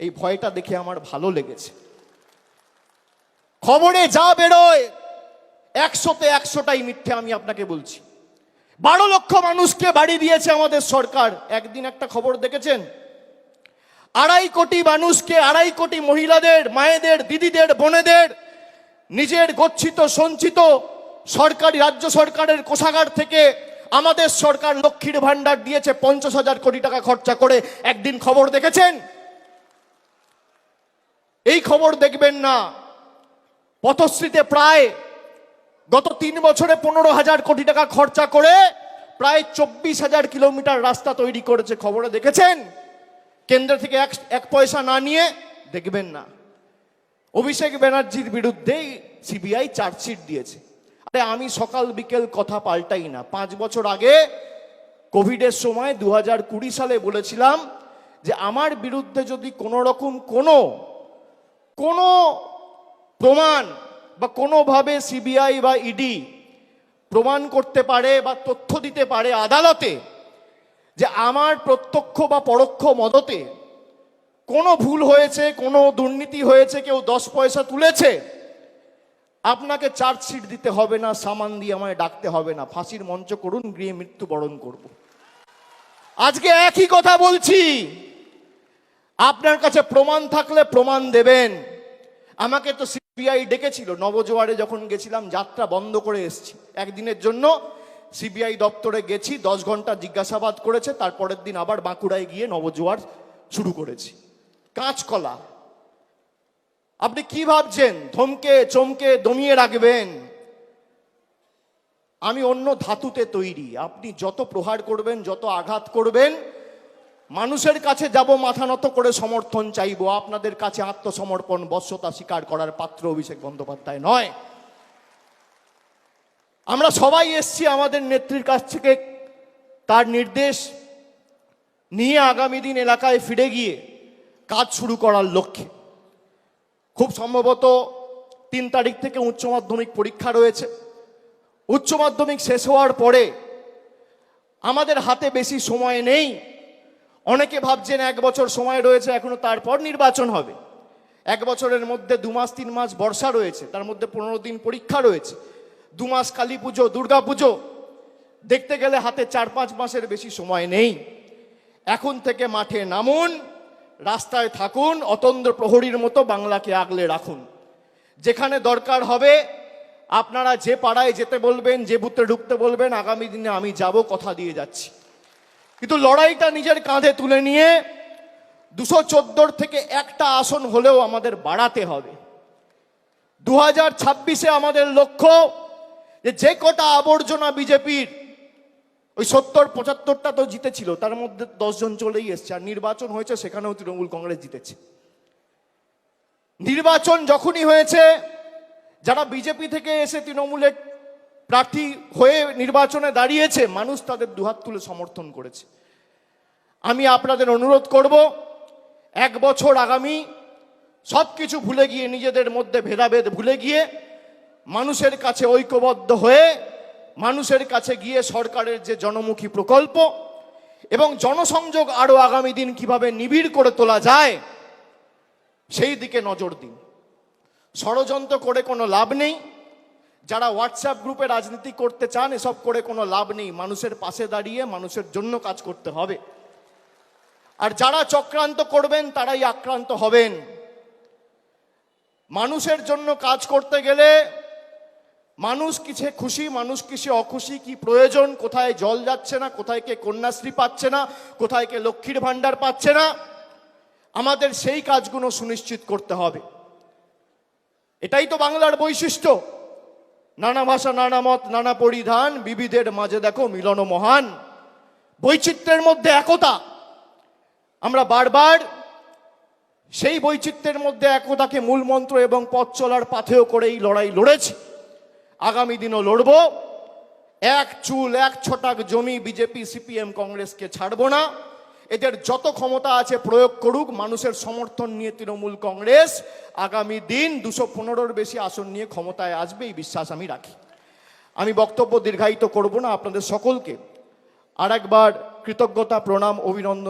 এই ভয়টা দেখে আমার ভালো লেগেছে। খবরে যা বেরোয়, একশোতে একশোটাই মিথ্যে আমি আপনাকে বলছি। বারো লক্ষ মানুষকে বাড়ি দিয়েছে আমাদের সরকার। একদিন একটা খবর দেখেছেন? আড়াই কোটি মানুষকে, আড়াই কোটি মহিলাদের, মায়েদের, দিদিদের, বোনেদের, নিজের গচ্ছিত, সঞ্চিত, সরকারি, রাজ্য সরকারের কোষাগার থেকে আমাদের সরকার লক্ষ্মীর ভান্ডার দিয়েছে পঞ্চাশ হাজার কোটি টাকা খরচা করে। একদিন খবর দেখেছেন? এই খবর দেখবেন না। পথশ্রীতে প্রায় গত তিন বছরে পনেরো হাজার কোটি টাকা খরচা করে প্রায় চব্বিশ হাজার কিলোমিটার রাস্তা তৈরি করেছে। খবরে দেখেছেন? কেন্দ্র থেকে এক এক পয়সা না নিয়ে দেখবেন না। অভিষেক ব্যানার্জির বিরুদ্ধেই সিবিআই চার্জশিট দিয়েছে। আরে আমি সকাল বিকেল কথা পাল্টাই না। পাঁচ বছর আগে কোভিডের সময় দু হাজার কুড়ি সালে বলেছিলাম যে, আমার বিরুদ্ধে যদি কোনো রকম কোনো কোনো প্রমাণ বা কোনোভাবে সিবিআই বা ইডি প্রমাণ করতে পারে বা তথ্য দিতে পারে আদালতে যে আমার প্রত্যক্ষ বা পরোক্ষ মদতে কোনো ভুল হয়েছে, কোনো দুর্নীতি হয়েছে, কেউ দশ পয়সা তুলেছে, আপনাকে চার্জশিট দিতে হবে না, সামান দিয়ে আমায় ডাকতে হবে না। ফাঁসির মঞ্চ করুন, গৃহে মৃত্যুবরণ করব। আজকে একই কথা বলছি। আপনার কাছে প্রমাণ থাকলে প্রমাণ দেবেন। আমাকে তো সিবিআই ডেকেছিল, নবজোয়ারে যখন গেছিলাম, যাত্রা বন্ধ করে এসেছি। একদিনের জন্য সিবিআই দপ্তরে গেছি, দশ ঘণ্টা জিজ্ঞাসাবাদ করেছে, তারপরের দিন আবার বাঁকুড়ায় গিয়ে নবজোয়ার শুরু করেছি। কাঁচকলা। আপনি কি ভাবছেন? ধমকে, চমকে দমিয়ে রাখবেন। আমি অন্য ধাতুতে তৈরি। আপনি যত প্রহার করবেন, যত আঘাত করবেন মানুষের কাছে যাব মাথা নত করে সমর্থন চাইব। আপনাদের কাছে আত্মসমর্পণ, বশ্যতা স্বীকার করার পাত্র অভিষেক বন্দ্যোপাধ্যায় নয়। আমরা সবাই এসছি আমাদের নেত্রীর কাছ থেকে। তার নির্দেশ নিয়ে আগামী দিন এলাকায় ফিরে গিয়ে কাজ শুরু করার লক্ষ্যে। খুব সম্ভবত তিন তারিখ থেকে উচ্চ মাধ্যমিক পরীক্ষা রয়েছে। উচ্চ মাধ্যমিক শেষ হওয়ার পরে আমাদের হাতে বেশি সময় নেই। অনেকে ভাবছেন এক বছর সময় রয়েছে, এখনও তারপর নির্বাচন হবে। এক বছরের মধ্যে দু মাস, তিন মাস বর্ষা রয়েছে, তার মধ্যে পনেরো দিন পরীক্ষা রয়েছে। দু মাস কালী পুজো, দুর্গা পুজো, দেখতে গেলে হাতে চার পাঁচ মাসের বেশি সময় নেই। এখন থেকে মাঠে নামুন, রাস্তায় থাকুন, অতন্দ্র প্রহরীর মতো বাংলাকে আগলে রাখুন। যেখানে দরকার হবে, আপনারা যে পাড়ায় যেতে বলবেন, যে বুথে ঢুকতে বলবেন, আগামী দিনে আমি যাব, কথা দিয়ে যাচ্ছি। কিন্তু লড়াইটা নিজের কাঁধে তুলে নিয়ে দুশো চোদ্দোর থেকে একটা আসন হলেও আমাদের বাড়াতে হবে। দু হাজার ছাব্বিশে আমাদের লক্ষ্য যে যে কটা আবর্জনা বিজেপির, ওই সত্তর, পঁচাত্তরটা তো জিতেছিল, তার মধ্যে দশজন চলেই এসছে, আর নির্বাচন হয়েছে সেখানেও তৃণমূল কংগ্রেস জিতেছে। নির্বাচন যখনই হয়েছে, যারা বিজেপি থেকে এসে তৃণমূলের প্রার্থী হয়ে নির্বাচনে দাঁড়িয়েছে, মানুষ তাদের দুহাত তুলে সমর্থন করেছে। আমি আপনাদের অনুরোধ করব, এক বছর আগামী সব কিছু ভুলে গিয়ে, নিজেদের মধ্যে ভেদাভেদ ভুলে গিয়ে, মানুষের কাছে ঐক্যবদ্ধ হয়ে, মানুষের কাছে গিয়ে সরকারের যে জনমুখী প্রকল্প এবং জনসংযোগ আরও আগামী দিন কীভাবে নিবিড় করে তোলা যায়, সেই দিকে নজর দিন। ষড়যন্ত্র করে কোনো লাভ নেই। যারা হোয়াটসঅ্যাপ গ্রুপে রাজনীতি করতে চান, এসব করে কোনো লাভ নেই। মানুষের পাশে দাঁড়িয়ে মানুষের জন্য কাজ করতে হবে। আর যারা চক্রান্ত করবেন, তারাই আক্রান্ত হবেন। মানুষের জন্য কাজ করতে গেলে মানুষ কিসে খুশি, মানুষ কিসে অখুশি, কি প্রয়োজন, কোথায় জল যাচ্ছে না, কোথায় কে কন্যাশ্রী পাচ্ছে না, কোথায় কে লক্ষ্মীর ভাণ্ডার পাচ্ছে না, আমাদের সেই কাজগুলো সুনিশ্চিত করতে হবে। এটাই তো বাংলার বৈশিষ্ট্য। নানা ভাষা, নানা মত, নানা পরিধান, বিবিধের মাঝে দেখো মিলন মহান। বৈচিত্র্যের মধ্যে একতা। আমরা বারবার সেই বৈচিত্র্যের মধ্যে একতাকে মূল মন্ত্র এবং পথ চলার পাথেও করে এই লড়াই লড়েছি। আগামী দিনও লড়ব। এক চুল, এক ছটাক জমি বিজেপি, সিপিএম, কংগ্রেসকে ছাড়বো না। এদের যত ক্ষমতা আছে প্রয়োগ করুক, মানুষের সমর্থন নিয়ে তৃণমূল কংগ্রেস আগামী দিন দুশো পনেরোর বেশি আসন নিয়ে ক্ষমতায় আসবে, এই বিশ্বাস আমি রাখি। আমি বক্তব্য দীর্ঘায়িত করব না, আপনাদের সকলকে আর একবার কৃতজ্ঞতা, প্রণাম, অভিনন্দন।